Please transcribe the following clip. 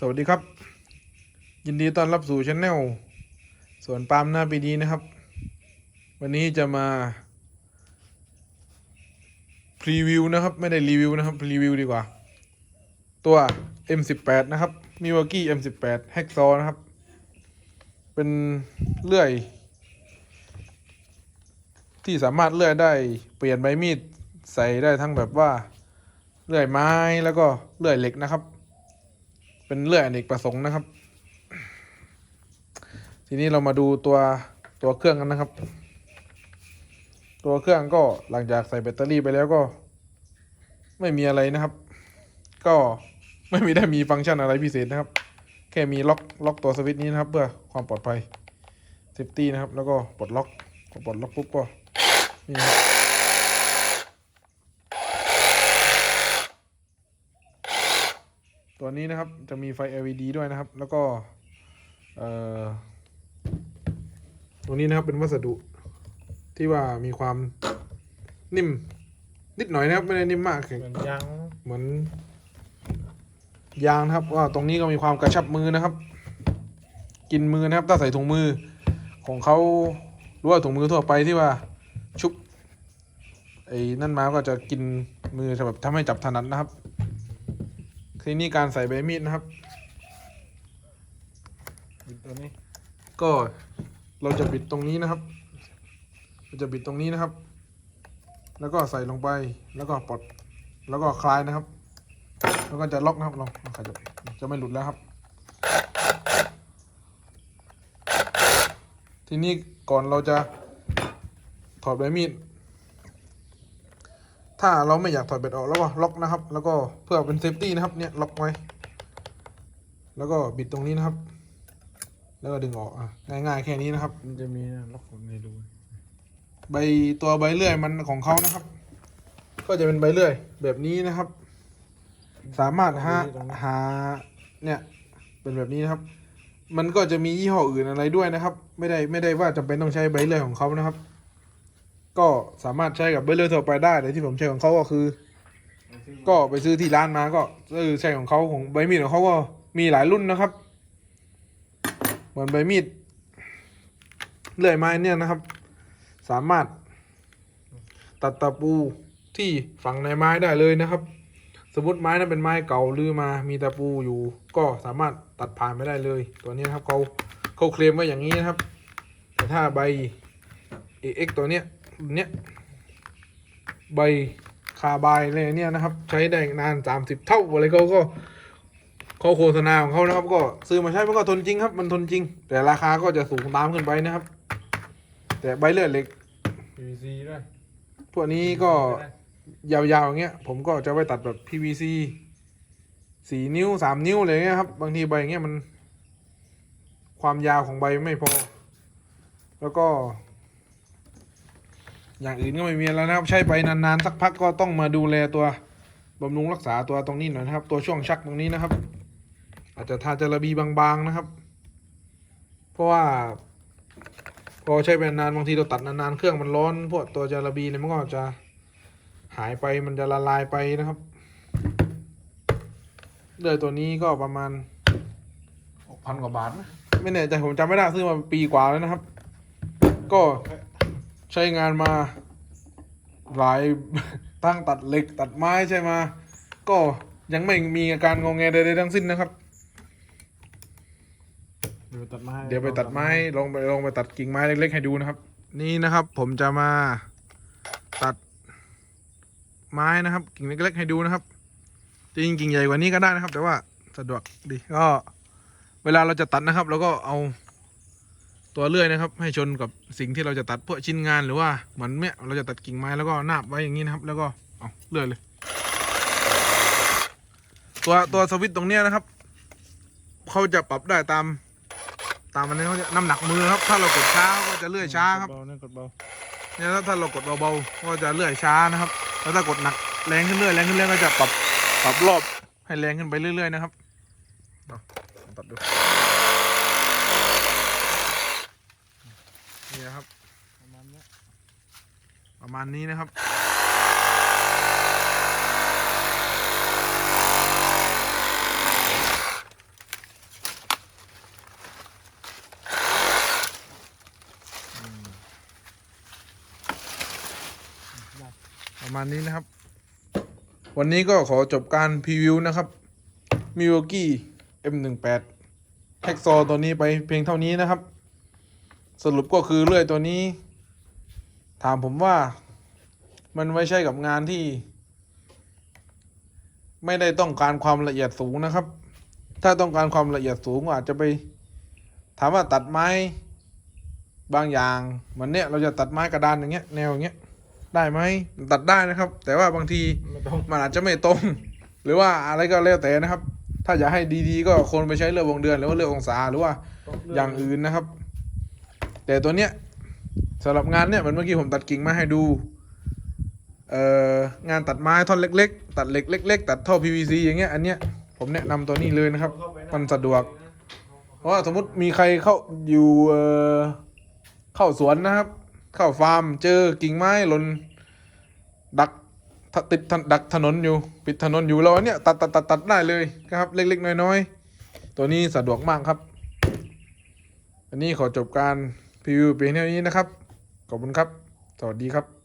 สวัสดีครับ ยินดีต้อนรับสู่ช anel สวนปาล์มหน้าปีดีนะครับ วันนี้จะมาพรีวิวนะครับ ไม่ได้รีวิวนะครับพรีวิวดีกว่า ตัว M18 นะครับมิวากี้ M18 แฮกซอนะครับ เป็นเลื่อย ที่สามารถเลื่อยได้เปลี่ยนใบมีดใส่ได้ทั้งแบบว่าเลื่อยไม้แล้วก็เลื่อยเหล็กนะครับ เป็นเลื่อยอเนกประสงค์นะครับ ทีนี้เรามาดูตัวตัวเครื่องกันนะครับ ตัวเครื่องก็หลังจากใส่แบตเตอรี่ไปแล้วก็ ไม่มีอะไรนะครับ ก็ไม่มีได้มีฟังก์ชันอะไรพิเศษนะครับ แค่มีล็อกล็อกตัวสวิตช์นี้นะครับ เพื่อความปลอดภัยเซฟตี้นะครับ แล้วก็ปลดล็อกพอปลดล็อกปุ๊บก็นี่ครับ ตัวนี้นะครับจะมีไฟ LED ด้วยนะครับ แล้วก็เอ่อตัวนี้นะครับเป็นวัสดุที่ว่ามีความนิ่ม นิดหน่อยนะครับไม่ได้นิ่มมากแข็งเหมือนยางเหมือนยางนะครับว่าตรงนี้ก็มีความกระชับมือนะครับ กินมือนะครับ ถ้าใส่ถุงมือของเขาหรือว่าถุงมือทั่วไปที่ว่าชุบไอ้นั่นมาก็จะกินมือแบบทำให้จับถนัดนะครับ ทีนี้การใส่ใบมีดนะครับบิดตัวนี้ ก็เราจะบิดตรงนี้นะครับเราจะบิดตรงนี้นะครับ แล้วก็ใส่ลงไปแล้วก็ปลดแล้วก็คลายนะครับ แล้วก็จะล็อกนะครับลองลองขยับจะไม่หลุดแล้วครับ ทีนี้ก่อนเราจะถอดใบมีด ถ้าเราไม่อยากถอดเบ็ดออกแล้วก็ล็อกนะครับ แล้วก็เพื่อเป็นเซฟตี้นะครับ เนี่ยล็อกไว้ แล้วก็บิดตรงนี้นะครับ แล้วก็ดึงออกอะง่ายๆแค่นี้นะครับ มันจะมีล็อกผมให้ดูใบตัวใบเลื่อยมันของเขานะครับ ก็จะเป็นใบเลื่อยแบบนี้นะครับ สามารถหาหาเนี่ยเป็นแบบนี้นะครับ มันก็จะมียี่ห้ออื่นอะไรด้วยนะครับ ไม่ได้ไม่ได้ว่าจำเป็นต้องใช้ใบเลื่อยของเขานะครับ ก็สามารถใช้กับใบเลื่อยทั่วไปได้แต่ที่ผมใช้ของเขาก็คือ ก็ไปซื้อที่ร้านมาก็ซื้อใช้ของเขาของใบมีดของเขาก็มีหลายรุ่นนะครับ เหมือนใบมีดเลื่อยไม้เนี่ยนะครับ สามารถตัดตะปูที่ฝังในไม้ได้เลยนะครับ สมมติไม้นั้นเป็นไม้เก่าลือมามีตะปูอยู่ ก็สามารถตัดผ่านไม่ได้เลย ตัวนี้นะครับเขาเขาเคลมไว้อย่างนี้นะครับ แต่ถ้าใบ AX ตัวเนี้ย เนี้ยใบคาบายอะไรเนี่ยนะครับ ใช้ได้นานสามสิบเท่าอะไรเขาก็เขาโฆษณาของเขานะครับ ก็ซื้อมาใช้มันก็ทนจริงครับ มันทนจริง แต่ราคาก็จะสูงตามขึ้นไปนะครับ แต่ใบเลือดเหล็กพีวีซีด้วยพวกนี้ก็ยาวๆอย่างเงี้ย ผมก็จะไว้ตัดแบบ PVC สี่นิ้วสามนิ้วอะไรเงี้ยครับบางทีใบอย่างเงี้ยมัน ความยาวของใบไม่พอ แล้วก็ อย่างอื่นก็ไม่มีแล้วนะครับ ใช้ไปนานๆสักพักก็ต้องมาดูแลตัวบำรุงรักษาตัวตรงนี้หน่อยนะครับ ตัวช่วงชักตรงนี้นะครับ อาจจะทาจาระบีบางๆนะครับ เพราะว่า พอใช้ไปนานบางทีเราตัดนานๆเครื่องมันร้อน พวกตัวจาระบีเนี่ยมันก็จะหายไปมันจะละลายไปนะครับเลื่อยตัวนี้ก็ประมาณหกพันกว่าบาทนะไม่แน่ใจผมจำไม่ได้ซื้อมาปีกว่าแล้วนะครับ ก็ ใช้งานมา หลายตั้งตัดเหล็กตัดไม้ใช่ไหมา ก็ยังไม่มีอาการงงแงใดๆทั้งสิ้นนะครับ เดี๋ยวตัดไม้เดี๋ยวไปตัดไม้ลงไปลงไปตัดกิ่งไม้เล็กๆให้ดูนะครับ นี่นะครับ ผมจะมาตัดไม้นะครับ กิ่งเล็กๆให้ดูนะครับจริงๆกิ่งใหญ่กว่านี้ก็ได้นะครับ แต่ว่าสะดวกดีก็ เวลาเราจะตัดนะครับเราก็เอา ตัวเลื่อยนะครับ ให้ชนกับสิ่งที่เราจะตัดพวกชิ้นงานหรือว่าเหมือนเนี้ยเราจะตัดกิ่งไม้แล้วก็นาบไว้อย่างนี้นะครับ แล้วก็เอาเลื่อยเลย ตัวตัวสวิตช์ตรงเนี้ยนะครับเขาจะปรับได้ตาม ตามมันนี้เขาจะน้ำหนักมือครับ ถ้าเรากดช้าก็จะเลื่อยช้าครับ กดเบาเนี่ยกดเบาเนี่ยถ้าถ้าเรากดเบาๆก็จะเลื่อยช้านะครับ แล้วถ้ากดหนักแรงขึ้นเรื่อยแรงขึ้นเรื่อยก็จะปรับปรับรอบให้แรงขึ้นไปเรื่อยๆนะครับเอาลองตัดดูะครับ ประมาณนี้ประมาณนี้นะครับประมาณนี้นะครับ วันนี้ก็ขอจบการพรีวิวนะครับมิวกี้ M18 แท็กซอตัวนี้ไปเพียงเท่านี้นะครับ สรุปก็คือเลื่อยตัวนี้ ถามผมว่ามันไม่ใช่กับงานที่ ไม่ได้ต้องการความละเอียดสูงนะครับ ถ้าต้องการความละเอียดสูงก็อาจจะไป ถามว่าตัดไม้ บางอย่างเหมือนเนี้ยเราจะตัดไม้กระดานอย่างเงี้ยแนวอย่างเงี้ยได้ไหมตัดได้นะครับ แต่ว่าบางทีไม่ต้องมันอาจจะไม่ตรง หรือว่าอะไรก็แล้วแต่นะครับ ถ้าอยากให้ดีๆ ก็คนไปใช้เลือกวงเดือนหรือว่าเลือกองศาหรือว่าอย่างอื่นนะครับ แต่ตัวเนี้ยสำหรับงานเนี้ยเหมือนเมื่อกี้ผมตัดกิ่งมาให้ดูเอ่องานตัดไม้ท่อนเล็ก ๆ ตัดเหล็กเล็ก ๆ ตัดท่อ PVC อย่างเงี้ยอันเนี้ยผมแนะนำตัวนี้เลยนะครับ มันสะดวก เพราะว่าสมมติมีใครเข้าอยู่เอ่อเข้าสวนนะครับ เข้าฟาร์มเจอกิ่งไม้หล่นดักถติดถนดักถนนอยู่ ปิดถนนอยู่เราอันเนี้ยตัดตัดตัดตัดได้เลยครับ เล็ก ๆ น้อย ๆ ตัวนี้สะดวกมากครับ อันนี้ขอจบการพ รีวิวเพียงเท่านี้นะครับ ขอบคุณครับ สวัสดีครับ